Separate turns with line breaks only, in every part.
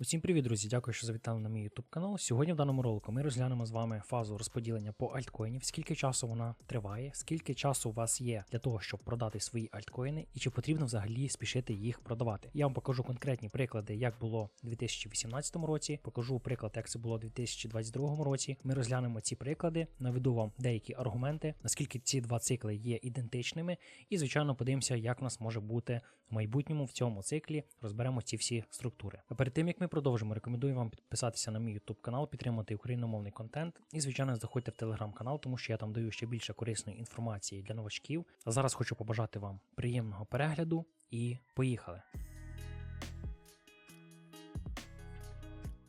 Усім привіт, друзі! Дякую, що завітали на мій YouTube канал. Сьогодні в даному ролику ми розглянемо з вами фазу розподілення по альткоїнів, скільки часу вона триває, скільки часу у вас є для того, щоб продати свої альткоїни, і чи потрібно взагалі спішити їх продавати. Я вам покажу конкретні приклади, як було у 2018 році. Покажу приклад, як це було у 2022 році. Ми розглянемо ці приклади, наведу вам деякі аргументи, наскільки ці два цикли є ідентичними, і звичайно подивимося, як у нас може бути в майбутньому в цьому циклі. Розберемо ці всі структури. А перед тим як ми продовжимо, рекомендую вам підписатися на мій YouTube канал, підтримати україномовний контент і, звичайно, заходьте в телеграм-канал, тому що я там даю ще більше корисної інформації для новачків. А зараз хочу побажати вам приємного перегляду і поїхали!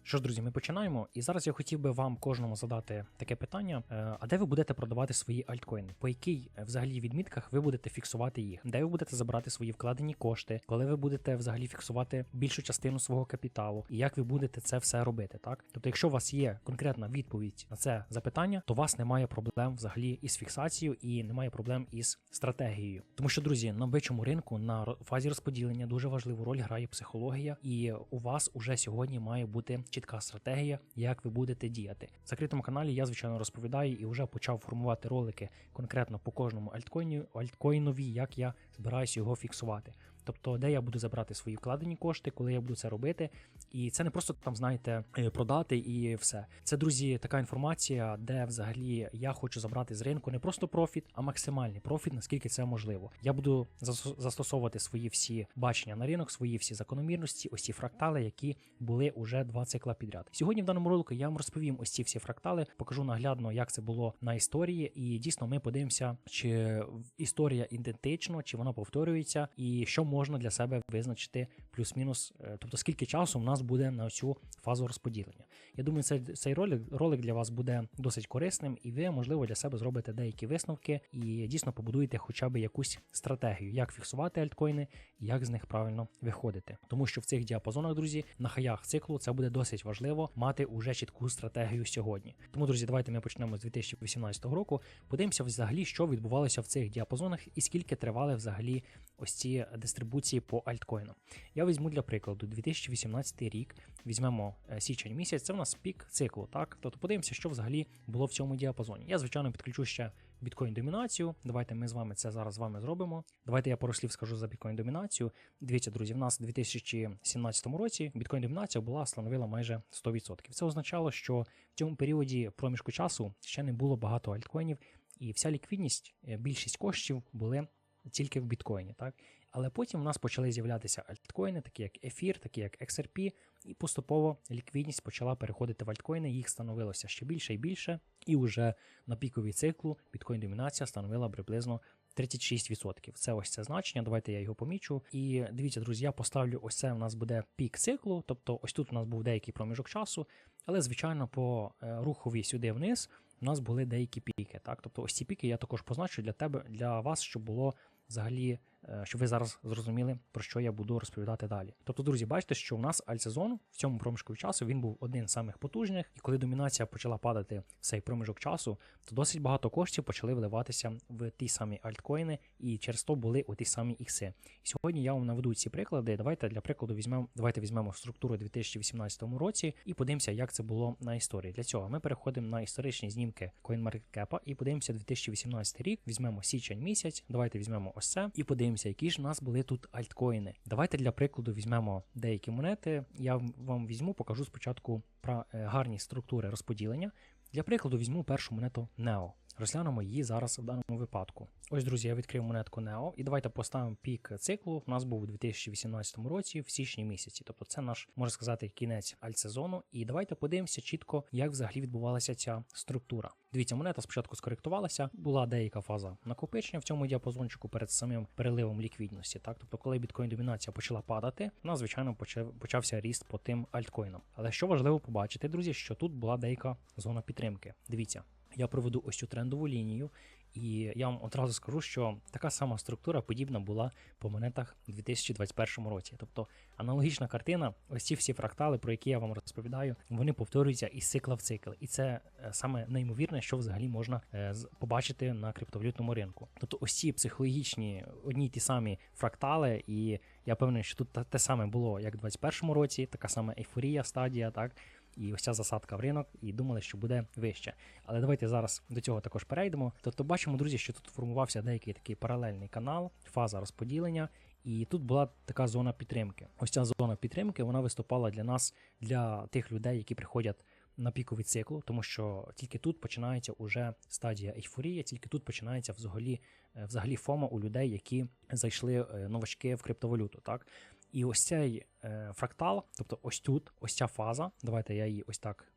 Що ж, друзі, ми починаємо. І зараз я хотів би вам кожному задати таке питання: Е, а де ви будете продавати свої альткоїни? По якій е, взагалі відмітках ви будете фіксувати їх? Де ви будете забирати свої вкладені кошти? Коли ви будете взагалі фіксувати більшу частину свого капіталу? І як ви будете це все робити? Так, тобто, якщо у вас є конкретна відповідь на це запитання, то у вас немає проблем взагалі із фіксацією і немає проблем із стратегією. Тому що, друзі, на бичому ринку на фазі розподілення дуже важливу роль грає психологія, і у вас уже сьогодні має бути чітка стратегія, як ви будете діяти. В закритому каналі я звичайно розповідаю і вже почав формувати ролики конкретно по кожному альткоїну, альткоїнові, як я збираюся його фіксувати. Тобто, де я буду забрати свої вкладені кошти, коли я буду це робити. І це не просто там, знаєте, е, продати і все. Це, друзі, така інформація, де взагалі я хочу забрати з ринку не просто профіт, а максимальний профіт, наскільки це можливо. Я буду зас- застосовувати свої всі бачення на ринок, свої всі закономірності, ось ці фрактали, які були уже два цикла підряд. Сьогодні в даному ролику я вам розповім ось ці всі фрактали, покажу наглядно, як це було на історії, і дійсно ми подивимося, чи історія ідентична, чи вона повторюється, і що можна для себе визначити плюс-мінус, е, тобто скільки часу в нас буде на цю фазу розподілення. Я думаю, цей, цей ролик, ролик для вас буде досить корисним, і ви, можливо, для себе зробите деякі висновки і дійсно побудуєте хоча б якусь стратегію, як фіксувати альткоїни, як з них правильно виходити. Тому що в цих діапазонах, друзі, на хаях циклу це буде досить важливо мати уже чітку стратегію сьогодні. Тому, друзі, давайте ми почнемо з 2018 року. Подивимося взагалі, що відбувалося в цих діапазонах і скільки тривали взагалі ось ці дистрибуції по альткоїнам. Я візьму для прикладу 2018 рік, візьмемо е, січень місяць, це в нас пік циклу, так? Тобто подивимося, що взагалі було в цьому діапазоні. Я, звичайно, підключу ще біткоін домінацію. Давайте ми з вами це зараз з вами зробимо. Давайте я пару слів скажу за біткоін домінацію. Дивіться, друзі, в нас у 2017 році біткоін домінація була становила майже 100%. Це означало, що в цьому періоді проміжку часу ще не було багато альткоїнів, і вся ліквідність, е, більшість коштів були тільки в біткоїні, так? Але потім у нас почали з'являтися альткоїни, такі як Ефір, такі як XRP, і поступово ліквідність почала переходити в альткоїни, їх становилося ще більше і більше. І вже на піковій циклу біткоін-домінація становила приблизно 36%. Це ось це значення. Давайте я його помічу. І дивіться, друзі, я поставлю ось це у нас буде пік циклу. Тобто, ось тут у нас був деякий проміжок часу, але звичайно по е, рухові сюди вниз у нас були деякі піки. Так, тобто ось ці піки я також позначу для тебе, для вас, щоб було взагалі, щоб ви зараз зрозуміли, про що я буду розповідати далі. Тобто, друзі, бачите, що у нас альтсезон в цьому проміжку часу він був один з самих потужних, і коли домінація почала падати в цей проміжок часу, то досить багато коштів почали вливатися в ті самі альткоїни, і через то були у ті самі ікси. І сьогодні я вам наведу ці приклади. Давайте для прикладу візьмемо, давайте візьмемо структуру 2018 році і подивимося, як це було на історії. Для цього ми переходимо на історичні знімки CoinMarketCap і подивимося 2018 рік. Візьмемо січень місяць. Давайте візьмемо ось це і подивимося, які ж у нас були тут альткоїни. Давайте для прикладу візьмемо деякі монети. Я вам візьму, покажу спочатку про е, гарні структури розподілення. Для прикладу візьму першу монету NEO. Розглянемо її зараз в даному випадку. Ось, друзі, я відкрив монетку NEO, і давайте поставимо пік циклу. У нас був у 2018 році, в січні місяці. Тобто це наш, можна сказати, кінець альтсезону. І давайте подивимося чітко, як взагалі відбувалася ця структура. Дивіться, монета спочатку скоректувалася, була деяка фаза накопичення в цьому діапазончику перед самим переливом ліквідності. Так, тобто, коли біткоін домінація почала падати, нас, звичайно, почав, почався ріст по тим альткоїнам. Але що важливо побачити, друзі, що тут була деяка зона підтримки. Дивіться. Я проведу ось цю трендову лінію, і я вам одразу скажу, що така сама структура подібна була по монетах у 2021 році. Тобто аналогічна картина, ось ці всі фрактали, про які я вам розповідаю, вони повторюються із цикла в цикл. І це е, саме неймовірне, що взагалі можна е, побачити на криптовалютному ринку. Тобто ось ці психологічні одні й ті самі фрактали, і Я певний, що тут те- саме було, як в 21-му році, така сама ейфорія, стадія, так. І ось ця засадка в ринок, і думали, що буде вище. Але давайте зараз до цього також перейдемо. Тобто бачимо, друзі, що тут формувався деякий такий паралельний канал, фаза розподілення, і тут була така зона підтримки. Ось ця зона підтримки вона виступала для нас, для тих людей, які приходять на піковий циклу, тому що тільки тут починається уже стадія ейфорії, тільки тут починається взагалі, е, взагалі фома у людей, які зайшли е, новачки в криптовалюту. Так? І ось цей е, фрактал, тобто ось тут, ось ця фаза. Давайте я її ось так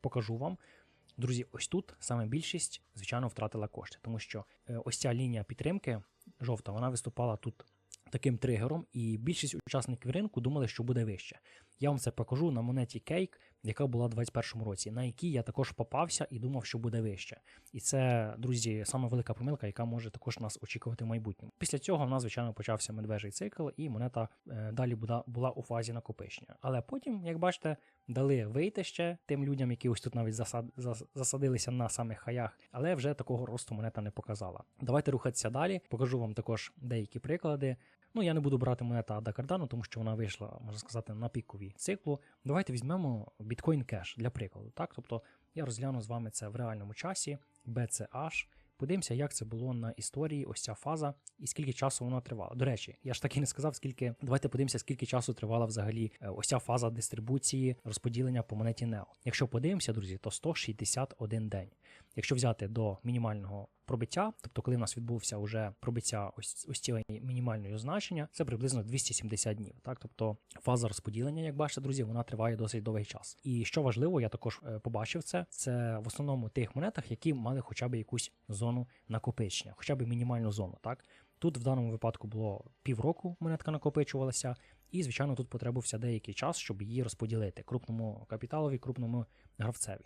покажу вам. Друзі, ось тут саме більшість, звичайно, втратила кошти, тому що е, ось ця лінія підтримки жовта, вона виступала тут таким тригером, і більшість учасників ринку думали, що буде вище. Я вам це покажу на монеті Cake, яка була у 2021 році, на якій я також попався і думав, що буде вище. І це, друзі, саме велика помилка, яка може також нас очікувати в майбутньому. Після цього в нас, звичайно, почався медвежий цикл, і монета е, далі була, була у фазі накопичення. Але потім, як бачите, дали вийти ще тим людям, які ось тут навіть засад, зас- засадилися на самих хаях, але вже такого росту монета не показала. Давайте рухатися далі. Покажу вам також деякі приклади. Ну, я не буду брати монета Ада Кардану, тому що вона вийшла, можна сказати, на пікові циклу. Давайте візьмемо Bitcoin Cash для прикладу. Так? Тобто я розгляну з вами це в реальному часі, BCH. Подивимося, як це було на історії, ось ця фаза, і скільки часу вона тривала. До речі, я ж таки не сказав, скільки. Давайте подивимося, скільки часу тривала взагалі е, ось ця фаза дистрибуції розподілення по монеті NEO. Якщо подивимося, друзі, то 161 день. Якщо взяти до мінімального пробиття, тобто коли в нас відбувся вже пробиття ось, ось цієї мінімальної значення, це приблизно 270 днів. Так, тобто фаза розподілення, як бачите, друзі, вона триває досить довгий час. І що важливо, я також е, побачив це. Це в основному тих монетах, які мали хоча б якусь зону накопичення, хоча б мінімальну зону. Так тут в даному випадку було півроку монетка накопичувалася. І, звичайно, тут потребувався деякий час, щоб її розподілити крупному капіталові, крупному гравцеві.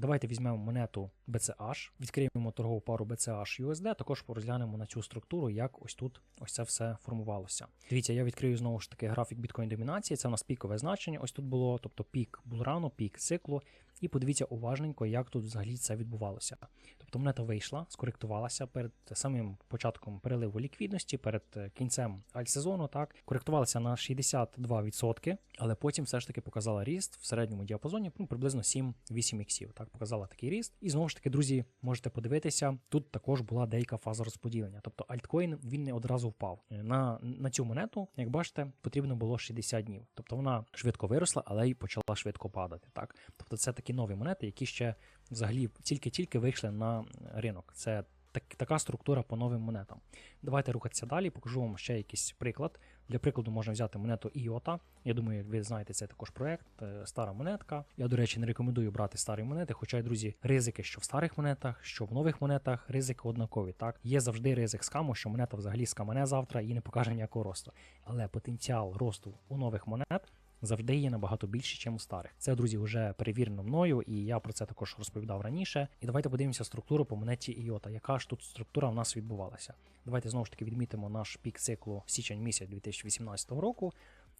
Давайте візьмемо монету BCH, відкриємо торгову пару BCH USD, також порозглянемо на цю структуру, як ось тут ось це все формувалося. Дивіться, я відкрию знову ж таки графік біткоін домінації. Це у нас пікове значення. Ось тут було, тобто пік булрану, пік циклу. І подивіться уважненько, як тут взагалі це відбувалося. Тобто монета вийшла, скоректувалася перед самим початком переливу ліквідності, перед е, кінцем альтсезону, так, коректувалася на 62%, але потім все ж таки показала ріст в середньому діапазоні ну, приблизно 7-8 іксів. Так, показала такий ріст. І знову ж таки, друзі, можете подивитися, тут також була деяка фаза розподілення. Тобто альткоін він не одразу впав. Е, На, на цю монету, як бачите, потрібно було 60 днів. Тобто вона швидко виросла, але й почала швидко падати. Так, тобто це такі нові монети, які ще взагалі тільки-тільки вийшли на ринок. Це так, така структура по новим монетам. Давайте рухатися далі, покажу вам ще якийсь приклад. Для прикладу можна взяти монету IOTA. Я думаю, ви знаєте, це також проект, е, стара монетка. Я, до речі, не рекомендую брати старі монети, хоча, друзі, ризики, що в старих монетах, що в нових монетах, ризики однакові. Так, є завжди ризик скаму, що монета взагалі скамане завтра і не покаже ніякого росту. Але потенціал росту у нових монет завжди є набагато більше, ніж у старих. Це, друзі, вже перевірено мною, і я про це також розповідав раніше. І давайте подивимося структуру по монеті IOTA. Яка ж тут структура в нас відбувалася? Давайте знову ж таки відмітимо наш пік циклу січень місяць 2018 року.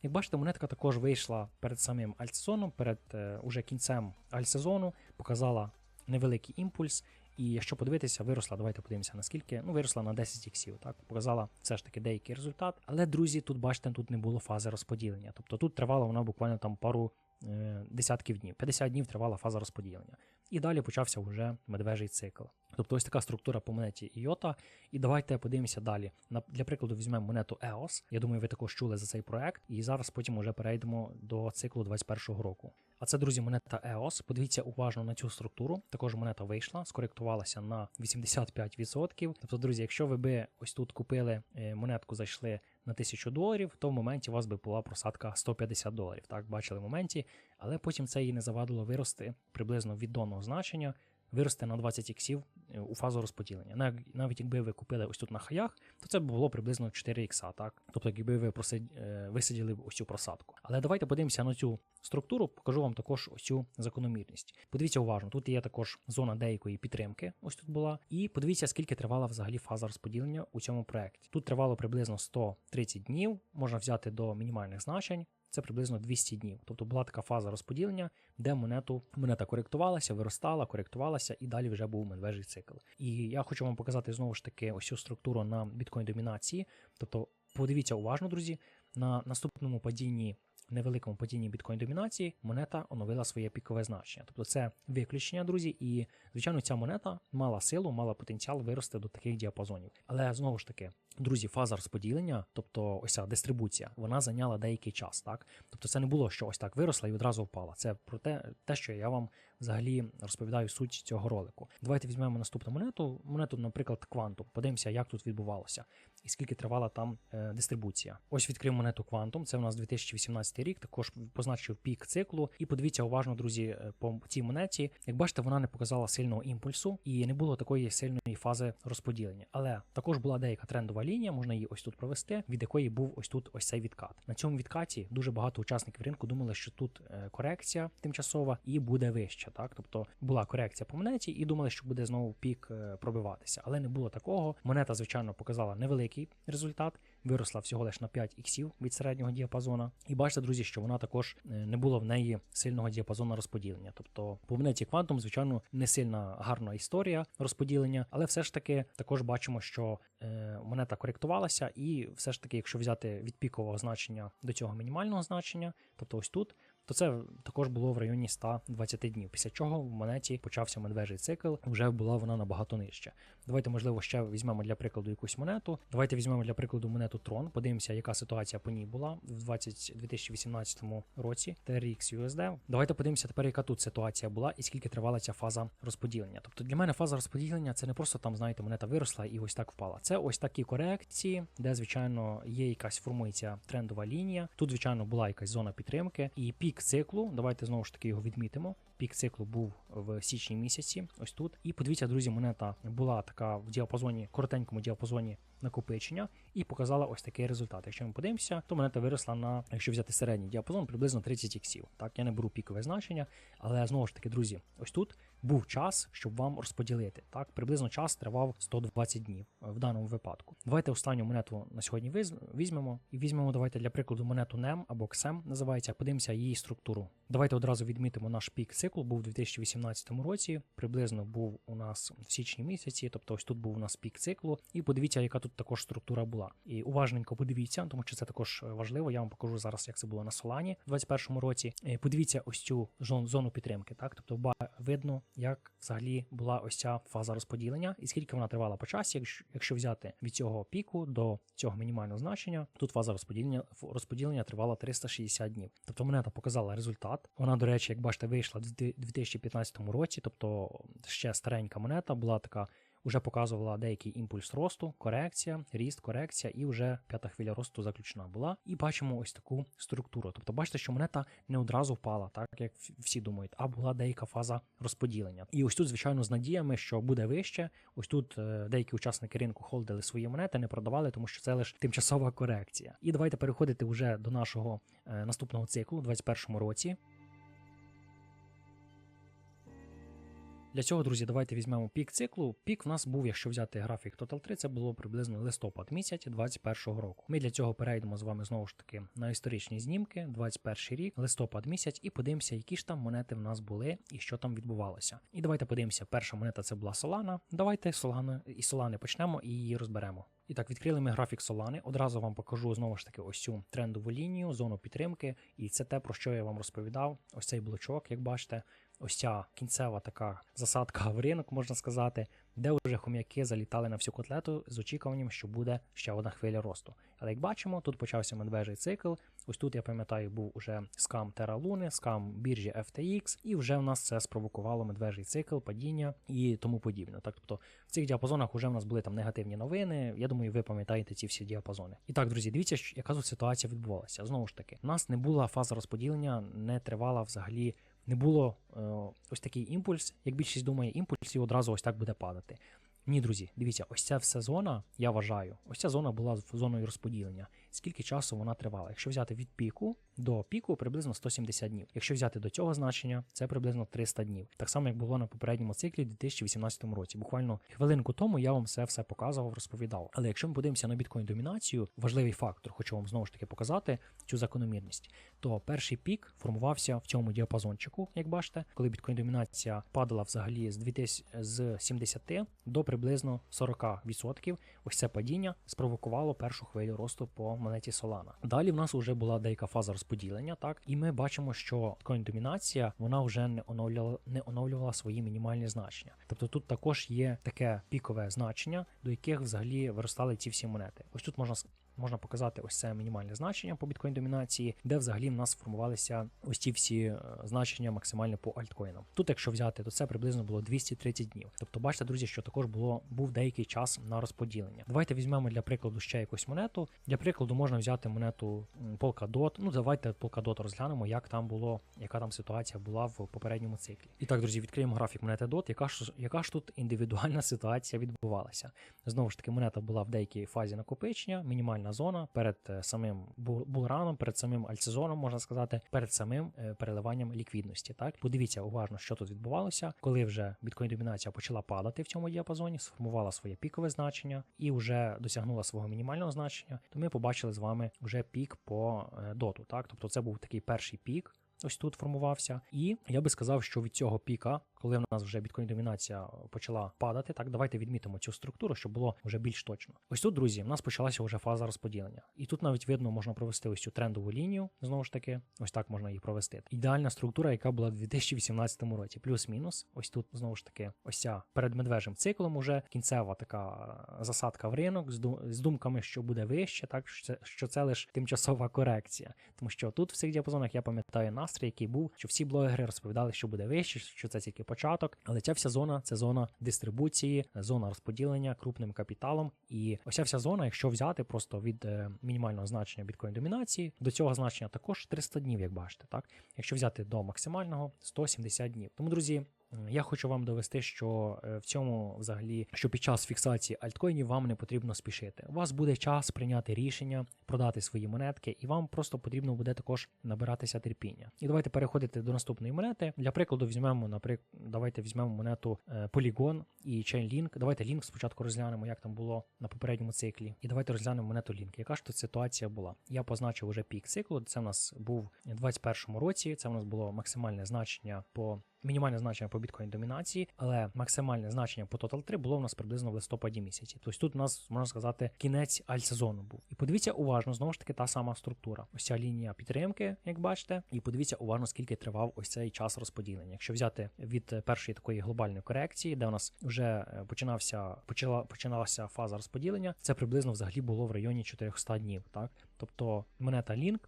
Як бачите, монетка також вийшла перед самим альтсезоном, перед е, уже кінцем альтсезону, показала невеликий імпульс. І якщо подивитися, виросла, давайте подивимося наскільки. Ну, виросла на 10 іксів, так показала все ж таки деякий результат. Але друзі, тут бачите, тут не було фази розподілення. Тобто тут тривала вона буквально там пару е, десятків днів. 50 днів тривала фаза розподілення. І далі почався вже медвежий цикл. Тобто ось така структура по монеті IOTA. І давайте подивимося далі. На, для прикладу, візьмемо монету EOS. Я думаю, ви також чули за цей проект. І зараз потім вже перейдемо до циклу 2021 року. А це, друзі, монета EOS. Подивіться уважно на цю структуру. Також монета вийшла, скоректувалася на 85%. Тобто, друзі, якщо ви би ось тут купили е, монетку, зайшли на 1000 доларів, то в моменті у вас би була просадка 150 доларів. Так, бачили в моменті, але потім це її не завадило вирости приблизно від донного значення. Виросте на 20 іксів е, у фазу розподілення. Нав- Навіть якби ви купили ось тут на хаях, то це б було приблизно 4 ікса, так? Тобто, якби ви е, висиділи б ось цю просадку. Але давайте подивимося на цю структуру, покажу вам також ось цю закономірність. Подивіться уважно, тут є також зона деякої підтримки, ось тут була. І подивіться, скільки тривала взагалі фаза розподілення у цьому проєкті. Тут тривало приблизно 130 днів, можна взяти до мінімальних значень. Це приблизно 200 днів. Тобто була така фаза розподілення, де монету монета коректувалася, виростала, коректувалася, і далі вже був медвежий цикл. І я хочу вам показати знову ж таки ось цю структуру на біткоін домінації. Тобто, подивіться уважно, друзі. на наступному падінні. Невеликому падінні біткоін домінації монета оновила своє пікове значення. Тобто це виключення, друзі, і звичайно, ця монета мала силу, мала потенціал вирости до таких діапазонів. Але знову ж таки, друзі, фаза розподілення, тобто ось ця дистрибуція, вона зайняла деякий час. Так, тобто це не було, що ось так виросла і одразу впала. Це про те, те, що я вам взагалі розповідаю суть цього ролику. Давайте візьмемо наступну монету. Монету, наприклад, Quantum. Подивимося, як тут відбувалося і скільки тривала там е, дистрибуція. Ось відкрив монету Quantum, Це у нас 2018 рік. Також позначив пік циклу. І подивіться уважно, друзі, е, по цій монеті. Як бачите, вона не показала сильного імпульсу і не було такої сильної фази розподілення. Але також була деяка трендова лінія, можна її ось тут провести, від якої був ось тут ось цей відкат. На цьому відкаті дуже багато учасників ринку думали, що тут е, корекція тимчасова і буде вища. Так, тобто була корекція по монеті і думали, що буде знову пік е, пробиватися, але не було такого. Монета, звичайно, показала невеликий результат. Виросла всього лише на 5 іксів від середнього діапазона. І бачите, друзі, що вона також е, не було в неї сильного діапазону розподілення. Тобто по монеті квантум, звичайно, не сильна гарна історія розподілення, але все ж таки також бачимо, що е, монета коректувалася, і все ж таки, якщо взяти від пікового значення до цього мінімального значення, тобто ось тут, то це також було в районі 120 днів. Після чого в монеті почався медвежий цикл, вже була вона набагато нижче. Давайте, можливо, ще візьмемо для прикладу якусь монету. Давайте візьмемо для прикладу монету Tron, подивимося, яка ситуація по ній була в 20, 2018 році. TRX USD. Давайте подивимося тепер, яка тут ситуація була і скільки тривала ця фаза розподілення. Тобто для мене фаза розподілення це не просто там, знаєте, монета виросла і ось так впала. Це ось такі корекції, де, звичайно, є якась формується трендова лінія. Тут, звичайно, була якась зона підтримки і пік циклу. Давайте знову ж таки його відмітимо. Пік циклу був в січні місяці, ось тут. І подивіться, друзі, монета була така в діапазоні, коротенькому діапазоні накопичення, і показала ось такий результат. Якщо ми подивимося, то монета виросла на, якщо взяти середній діапазон, приблизно 30 іксів. Так, я не беру пікове значення, але знову ж таки, друзі, ось тут був час, щоб вам розподілити. Так, приблизно час тривав 120 днів в даному випадку. Давайте останню монету на сьогодні візьмемо. І візьмемо, давайте для прикладу монету NEM або XEM називається. Подивимося її структуру. Давайте одразу відмітимо наш пік цикл. Був у 2018 році. Приблизно був у нас в січні місяці, тобто ось тут був у нас пік циклу. І подивіться, яка тут також структура була. І уважненько подивіться, тому що це також важливо. Я вам покажу зараз, як це було на Солані у 2021 році. Подивіться ось цю зону підтримки. Так, тобто видно як взагалі була ось ця фаза розподілення, і скільки вона тривала по часі, якщо, якщо взяти від цього піку до цього мінімального значення, тут фаза розподілення розподілення тривала 360 днів. Тобто монета показала результат. Вона, до речі, як бачите, вийшла в 2015 році, тобто ще старенька монета була така вже показувала деякий імпульс росту, корекція, ріст, корекція, і вже п'ята хвиля росту заключена була. І бачимо ось таку структуру. Тобто, бачите, що монета не одразу впала, так як всі думають, а була деяка фаза розподілення. І ось тут, звичайно, з надіями, що буде вище. Ось тут е, деякі учасники ринку холдили свої монети, не продавали, тому що це лише тимчасова корекція. І давайте переходити вже до нашого е, наступного циклу у 2021 році. Для цього, друзі, давайте візьмемо пік циклу. Пік в нас був, якщо взяти графік Total 3, це було приблизно листопад місяць 2021 року. Ми для цього перейдемо з вами знову ж таки на історичні знімки, 21 рік, листопад місяць, і подивимося, які ж там монети в нас були і що там відбувалося. І давайте подивимося, перша монета це була Solana. Давайте Solana, і Solana почнемо і її розберемо. І так, відкрили ми графік Solana. Одразу вам покажу знову ж таки ось цю трендову лінію, зону підтримки. І це те, про що я вам розповідав. Ось цей блочок, як бачите, ось ця кінцева така засадка в ринок, можна сказати, де вже хом'яки залітали на всю котлету з очікуванням, що буде ще одна хвиля росту. Але як бачимо, тут почався медвежий цикл. Ось тут, я пам'ятаю, був уже скам Luna, скам біржі FTX, і вже в нас це спровокувало медвежий цикл, падіння і тому подібне. Так, тобто в цих діапазонах вже в нас були там негативні новини. Я думаю, ви пам'ятаєте ці всі діапазони. І так, друзі, дивіться, яка тут ситуація відбувалася. Знову ж таки, у нас не була фаза розподілення, не тривала взагалі не було е, ось такий імпульс. Як більшість думає, імпульс і одразу ось так буде падати. Ні, друзі, дивіться, ось ця вся зона, я вважаю, ось ця зона була зоною розподілення. Скільки часу вона тривала? Якщо взяти від піку до піку, приблизно 170 днів. Якщо взяти до цього значення, це приблизно 300 днів. Так само, як було на попередньому циклі 2018 році. Буквально хвилинку тому я вам все все показував, розповідав. Але якщо ми подивимося на біткоін домінацію, важливий фактор, хочу вам знову ж таки показати цю закономірність, то перший пік формувався в цьому діапазончику, як бачите, коли біткоін домінація падала взагалі з 2000, з 70 до приблизно 40%. Ось це падіння спровокувало першу хвилю росту по монеті Solana. Далі в нас вже була деяка фаза розподілення, так і ми бачимо, що домінація вона вже не оновлювала не оновлювала свої мінімальні значення. Тобто тут також є таке пікове значення, до яких взагалі виростали ці всі монети. Ось тут можна можна показати ось це мінімальне значення по біткоін домінації, де взагалі в нас сформувалися ось ці всі е, значення максимально по альткоїнам. Тут, якщо взяти, то це приблизно було 230 днів. Тобто, бачите, друзі, що також було був деякий час на розподілення. Давайте візьмемо для прикладу ще якусь монету. Для прикладу можна взяти монету Polkadot. Ну давайте Polkadot розглянемо, як там було, яка там ситуація була в попередньому циклі. І так, друзі, відкриємо графік монети DOT. Яка ж яка ж тут індивідуальна ситуація відбувалася? Знову ж таки, монета була в деякій фазі накопичення, мінімальна зона перед е, самим бу- булраном, перед самим альцезоном, можна сказати, перед самим е, переливанням ліквідності. Так, подивіться уважно, що тут відбувалося, коли вже біткоін домінація почала падати в цьому діапазоні, сформувала своє пікове значення і вже досягнула свого мінімального значення. То ми побачили з вами вже пік по е, доту. Так, тобто це був такий перший пік. Ось тут формувався, і я би сказав, що від цього піка, коли в нас вже біткоін домінація почала падати, так давайте відмітимо цю структуру, щоб було вже більш точно. Ось тут, друзі, в нас почалася вже фаза розподілення, і тут навіть видно, можна провести ось цю трендову лінію. Знову ж таки, ось так можна її провести. Ідеальна структура, яка була в 2018 році, плюс-мінус. Ось тут знову ж таки, ось ця перед медвежим циклом уже кінцева така засадка в ринок з ду- з думками, що буде вище, так що це що це лише тимчасова корекція. Тому що тут в цих діапазонах я пам'ятаю настрій, який був, що всі блогери розповідали, що буде вище, що це тільки початок. Але ця вся зона це зона дистрибуції, зона розподілення крупним капіталом. І ось ця вся зона, якщо взяти просто від е, мінімального значення біткоін домінації, до цього значення також 300 днів, як бачите, так якщо взяти до максимального 170 днів. Тому, друзі. Я хочу вам довести, що е, в цьому взагалі, що під час фіксації альткоїнів вам не потрібно спішити. У вас буде час прийняти рішення, продати свої монетки, і вам просто потрібно буде також набиратися терпіння. І давайте переходити до наступної монети. Для прикладу візьмемо, наприклад, давайте візьмемо монету е, Polygon і Chainlink. Давайте Link спочатку розглянемо, як там було на попередньому циклі. І давайте розглянемо монету Link. Яка ж тут ситуація була? Я позначив уже пік циклу. Це в нас був у 2021 році. Це в нас було максимальне значення по мінімальне значення по біткоін домінації, але максимальне значення по Total 3 було в нас приблизно в листопаді місяці. Тобто тут у нас можна сказати кінець альтсезону був. І подивіться уважно, знову ж таки, та сама структура. Ось ця лінія підтримки, як бачите, і подивіться уважно, скільки тривав ось цей час розподілення. Якщо взяти від першої такої глобальної корекції, де у нас вже е, починався почала починалася фаза розподілення, це приблизно взагалі було в районі 400 днів. Так, тобто монета Link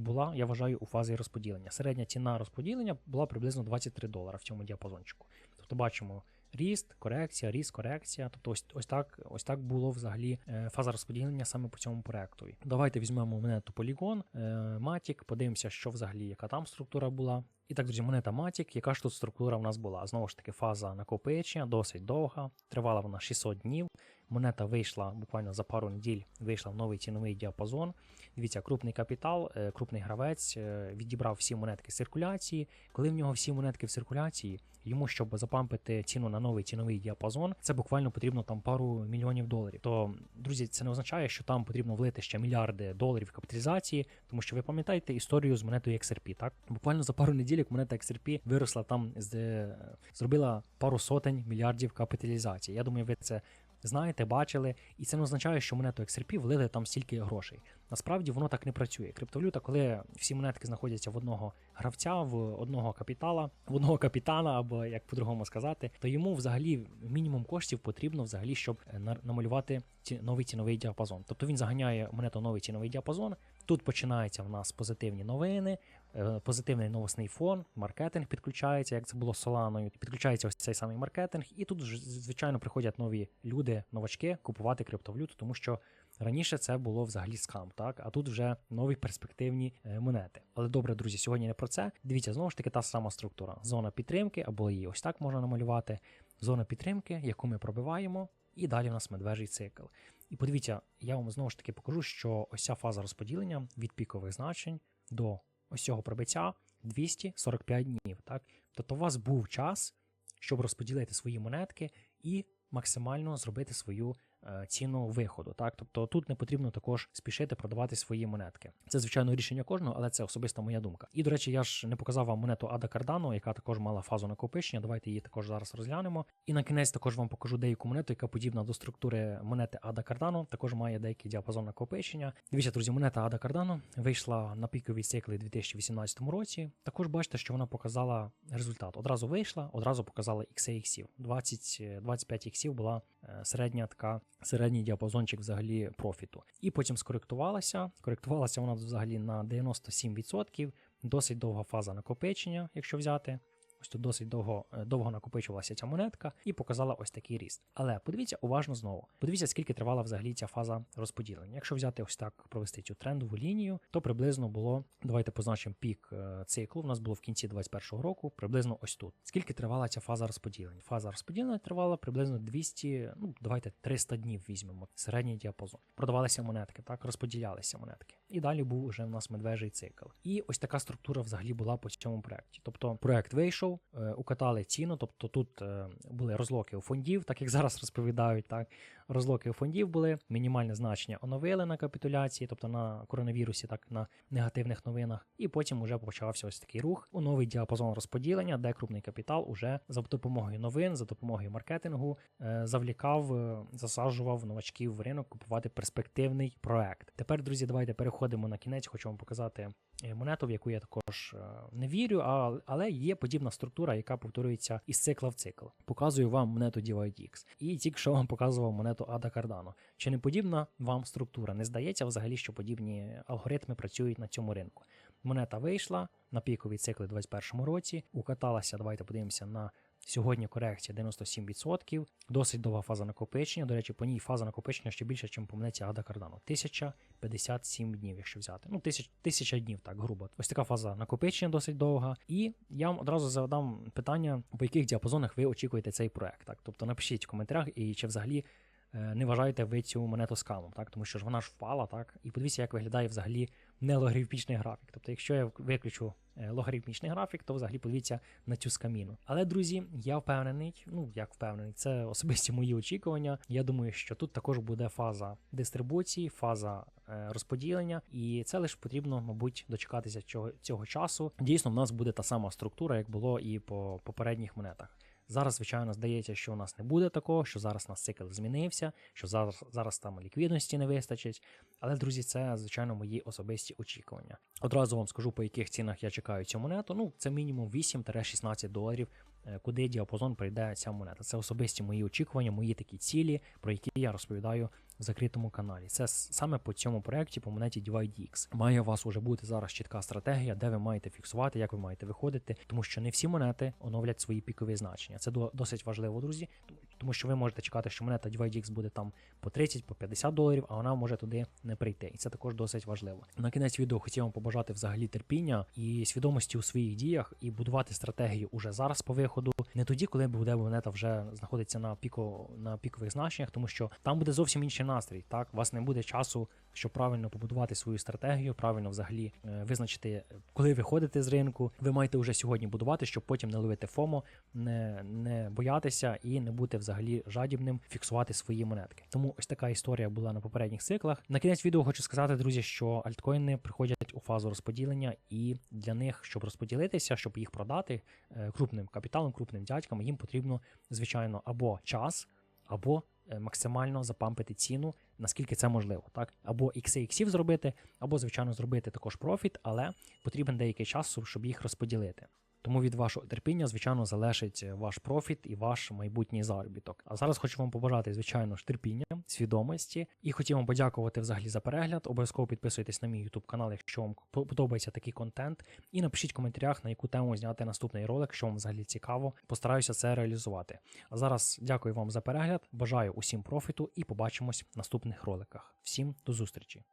була, я вважаю, у фазі розподілення. Середня ціна розподілення була приблизно 23 долара в цьому діапазончику. Тобто бачимо ріст, корекція, ріст, корекція. Тобто ось, ось так ось так було взагалі е, фаза розподілення саме по цьому проекту. Давайте візьмемо монету Polygon, е, Matic, подивимося, що взагалі, яка там структура була. І так, друзі, монета Matic, яка ж тут структура в нас була? Знову ж таки, фаза накопичення, досить довга, тривала вона 600 днів. Монета вийшла буквально за пару неділь, вийшла в новий ціновий діапазон. Дивіться, крупний капітал, е, крупний гравець е, відібрав всі монетки з циркуляції. Коли в нього всі монетки в циркуляції, йому, щоб запампити ціну на новий ціновий діапазон, це буквально потрібно там пару мільйонів доларів. То, друзі, це не означає, що там потрібно влити ще мільярди доларів капіталізації, тому що ви пам'ятаєте історію з монетою XRP, так? Буквально за пару неділь монета XRP виросла там з е, зробила пару сотень мільярдів капіталізації. Я думаю, ви це знаєте, бачили, і це не означає, що монету XRP влили там стільки грошей. Насправді воно так не працює. Криптовалюта, коли всі монетки знаходяться в одного гравця, в одного капітала, в одного капітана, або як по-другому сказати, то йому взагалі мінімум коштів потрібно взагалі, щоб е, намалювати новий ціновий діапазон. Тобто він заганяє монету новий ціновий діапазон. Тут починаються в нас позитивні новини, позитивний новосний фон, маркетинг підключається, як це було з Соланою. Підключається ось цей самий маркетинг, і тут звичайно приходять нові люди, новачки купувати криптовалюту, тому що раніше це було взагалі скам, так а тут вже нові перспективні е, монети. Але добре, друзі, сьогодні не про це. Дивіться, знову ж таки та сама структура: зона підтримки, або її ось так можна намалювати. Зона підтримки, яку ми пробиваємо, і далі в нас медвежий цикл. І подивіться, я вам знову ж таки покажу, що ось ця фаза розподілення від пікових значень до ось цього пробиття 245 днів. Так? Тобто у вас був час, щоб розподілити свої монетки і максимально зробити свою ціну виходу. Так, тобто тут не потрібно також спішити продавати свої монетки. Це звичайно рішення кожного, але це особиста моя думка. І до речі, я ж не показав вам монету Ада Cardano, яка також мала фазу накопичення. Давайте її також зараз розглянемо. І на кінець також вам покажу деяку монету, яка подібна до структури монети Ада Cardano, також має деякий діапазон накопичення. Дивіться, друзі, монета Ада Cardano вийшла на пікові цикли у 2018 році. Також бачите, що вона показала результат. Одразу вийшла, одразу показала XAX. 20, 25 іксів була е, середня така, середній діапазончик взагалі профіту. І потім скоректувалася. Коректувалася вона взагалі на 97%. Досить довга фаза накопичення, якщо взяти. Ось тут досить довго, е, довго накопичувалася ця монетка і показала ось такий ріст. Але подивіться уважно знову. Подивіться, скільки тривала взагалі ця фаза розподілення. Якщо взяти ось так, провести цю трендову лінію, то приблизно було. Давайте позначимо пік е, циклу. У нас було в кінці 2021 року, приблизно ось тут. Скільки тривала ця фаза розподілення? Фаза розподілення тривала приблизно 200, ну давайте 300 днів візьмемо. Середній діапазон. Продавалися монетки, так розподілялися монетки. І далі був уже в нас медвежий цикл. І ось така структура взагалі була по цьому проекті. Тобто проект вийшов, е, укатали ціну, тобто тут е, були розлоки у фондів, так як зараз розповідають, так розлоки у фондів були, мінімальне значення оновили на капітуляції, тобто на коронавірусі, так на негативних новинах. І потім вже почався ось такий рух у новий діапазон розподілення, де крупний капітал уже за допомогою новин, за допомогою маркетингу е, завлікав, засаджував новачків в ринок купувати перспективний проект. Тепер, друзі, давайте переходимо на кінець. Хочу вам показати монету, в яку я також не вірю, але є подібна структура, яка повторюється із цикла в цикл. Показую вам монету DYDX. І тільки що вам показував монету Ада Cardano. Чи не подібна вам структура? Не здається взагалі, що подібні алгоритми працюють на цьому ринку. Монета вийшла на пікові цикли у 2021 році, укаталася. Давайте подивимося на сьогодні корекція 97%. Досить довга фаза накопичення. До речі, по ній фаза накопичення ще більше, ніж по монеті Ада Cardano. 1057 днів, якщо взяти. Ну, тисяч, тисяча днів, так, грубо. Ось така фаза накопичення досить довга. І я вам одразу задам питання, по яких діапазонах ви очікуєте цей проект. Так? Тобто напишіть в коментарях, і чи взагалі е, не вважаєте ви цю монету скамом, так? тому що ж вона ж впала, так? І подивіться, як виглядає взагалі нелогарифмічний графік. Тобто, якщо я виключу е, логарифмічний графік, то взагалі подивіться на цю скаміну. Але, друзі, я впевнений, ну як впевнений, це особисті мої очікування. Я думаю, що тут також буде фаза дистрибуції, фаза е, розподілення, і це лише потрібно, мабуть, дочекатися цього, цього часу. Дійсно, в нас буде та сама структура, як було і по попередніх монетах. Зараз, звичайно, здається, що у нас не буде такого, що зараз у нас цикл змінився, що зараз зараз там ліквідності не вистачить. Але, друзі, це, звичайно, мої особисті очікування. Одразу вам скажу, по яких цінах я чекаю цю монету. Ну, це мінімум 8-16 доларів, е, куди діапазон прийде ця монета. Це особисті мої очікування, мої такі цілі, про які я розповідаю в закритому каналі. Це саме по цьому проєкті по монеті DivideX. Має у вас уже бути зараз чітка стратегія, де ви маєте фіксувати, як ви маєте виходити, тому що не всі монети оновлять свої пікові значення. Це до- досить важливо, друзі, тому що ви можете чекати, що монета DivideX буде там по 30, по 50 доларів, а вона може туди не прийти. І це також досить важливо. На кінець відео хотів вам побажати взагалі терпіння і свідомості у своїх діях, і будувати стратегію уже зараз по виходу, не тоді, коли буде монета вже знаходиться на піку на пікових значеннях, тому що там буде зовсім інший настрій. Так, у вас не буде часу, щоб правильно побудувати свою стратегію, правильно взагалі е, визначити, коли ви ходите з ринку. Ви маєте вже сьогодні будувати, щоб потім не ловити ФОМО, не, не боятися і не бути взагалі жадібним, фіксувати свої монетки. Тому ось така історія була на попередніх циклах. На кінець відео хочу сказати, друзі, що альткоїни приходять у фазу розподілення, і для них, щоб розподілитися, щоб їх продати е, крупним капіталом, крупним дядькам, їм потрібно, звичайно, або час, або максимально запампити ціну, наскільки це можливо, так? Або XAX зробити, або, звичайно, зробити також профіт, але потрібен деякий час, щоб їх розподілити. Тому від вашого терпіння, звичайно, залежить е, ваш профіт і ваш майбутній заробіток. А зараз хочу вам побажати, звичайно ж, терпіння, свідомості і хотів вам подякувати взагалі за перегляд. Обов'язково підписуйтесь на мій YouTube канал, якщо вам подобається такий контент. І напишіть в коментарях, на яку тему зняти наступний ролик, що вам взагалі цікаво. Постараюся це реалізувати. А зараз дякую вам за перегляд. Бажаю усім профіту і побачимось в наступних роликах. Всім до зустрічі!